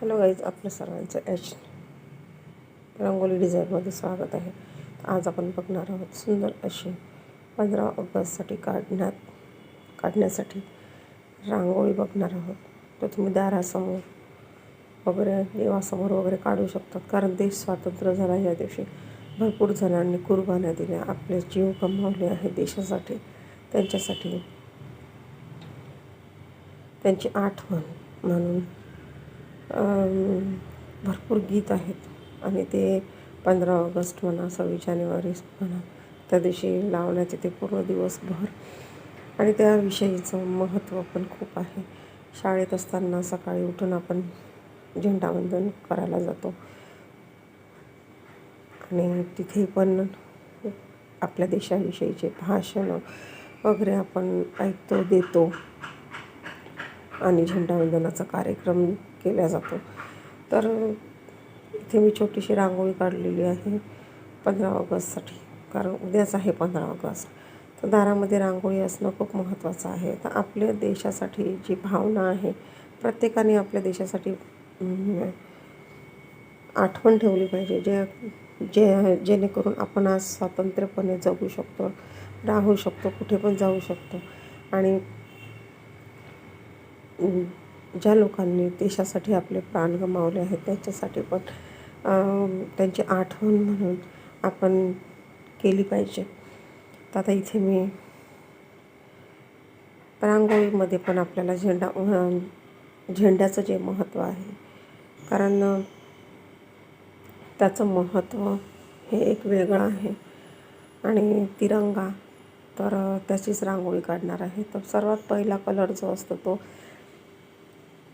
Hello guys आपलं सर्वांचं H rangoli डिझाईनमध्ये स्वागत आहे. आज आपण बघणार आहोत सुंदर अशी पंधरा ऑगस्टसाठी काढण्यात काढण्यासाठी रांगोळी बघणार आहोत. तर तुम्ही दारासमोर वगैरे देवासमोर वगैरे काढू शकतात कारण देश स्वातंत्र्य झाला या दिवशी. भरपूर जणांनी कुर्बान्या दिल्या आपले जीव गमावले आहे देशासाठी त्यांच्यासाठी. त्यांची आठवण म्हणून भरपूर गीत आहेत. आणि ते पंधरा ऑगस्ट म्हणा सव्वीस जानेवारी म्हणा त्या दिवशी लावण्यात येते पूर्ण दिवसभर. आणि त्याविषयीचं महत्त्व पण खूप आहे. शाळेत असताना सकाळी उठून आपण झेंडावंदन करायला जातो. आणि तिथे पण आपल्या देशाविषयीचे भाषणं वगैरे आपण ऐकतो देतो. आणि झेंडावंदनाचा कार्यक्रम केला जातो. तर इथे मी छोटीशी रांगोळी काढलेली आहे. पंधरा ऑगस्टसाठी. कारण उद्याच आहे पंधरा ऑगस्ट. तर दारामध्ये रांगोळी असणं खूप महत्त्वाचं आहे. तर आपल्या देशासाठी जी भावना आहे प्रत्येकाने आपल्या देशासाठी आठवण ठेवली पाहिजे. जे जे जेणेकरून आपण आज स्वातंत्र्यपणे जगू शकतो राहू शकतो कुठे पण जाऊ शकतो. आणि ज्या लोकांनी देशासाठी आपले प्राण गमावले आहेत त्यांच्यासाठी पण त्यांची आठवण म्हणून आपण केली पाहिजे. तर आता इथे मी रांगोळीमध्ये पण आपल्याला झेंडा झेंड्याचं जे महत्त्व आहे कारण त्याचं महत्त्व हे एक वेगळं आहे. आणि तिरंगा तर त्याचीच रांगोळी काढणार आहे. तर सर्वात पहिला कलर जो असतो तो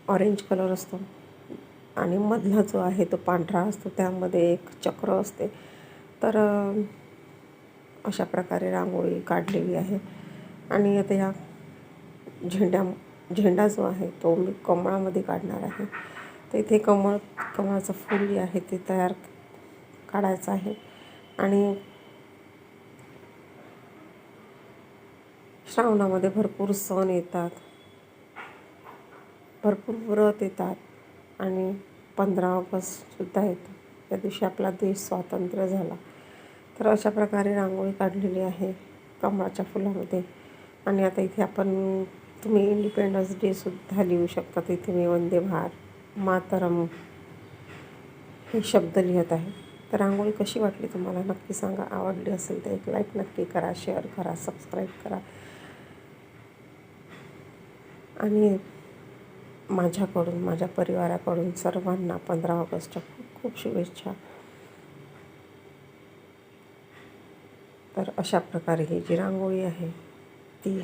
ऑरेंज कलर असतो. आणि मधला जो आहे तो पांढरा असतो. त्यामध्ये एक चक्र असते. तर अशा प्रकारे रांगोळी काढलेली आहे. आणि आता या झेंड्या झेंडा जो आहे तो मी कमळामध्ये काढणार आहे. तर इथे कमळ कमळाचं फूल जे आहे ते तयार काढायचं आहे. आणि श्रावणामध्ये भरपूर सण येतात. भरपूर व्रत येतात आणि पंधरा ऑगस्टसुद्धा येतो. त्या दिवशी आपला देश स्वातंत्र्य झाला. तर अशा प्रकारे रांगोळी काढलेली आहे कमळाच्या फुलामध्ये. आणि आता इथे आपण तुम्ही इंडिपेंडन्स डेसुद्धा लिहू शकता. इथे मी वंदे भारत मातरम हे शब्द लिहित आहे. तर रांगोळी कशी वाटली तुम्हाला? नक्की सांगा. आवडली असेल तर एक लाईक नक्की करा शेअर करा सबस्क्राईब करा. आणि माझ्याकडून माझ्या परिवाराकडून सर्वांना पंधरा ऑगस्टच्या खूप खूप शुभेच्छा. तर अशा प्रकारे ही जी रांगोळी आहे ती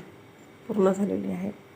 पूर्ण झालेली आहे.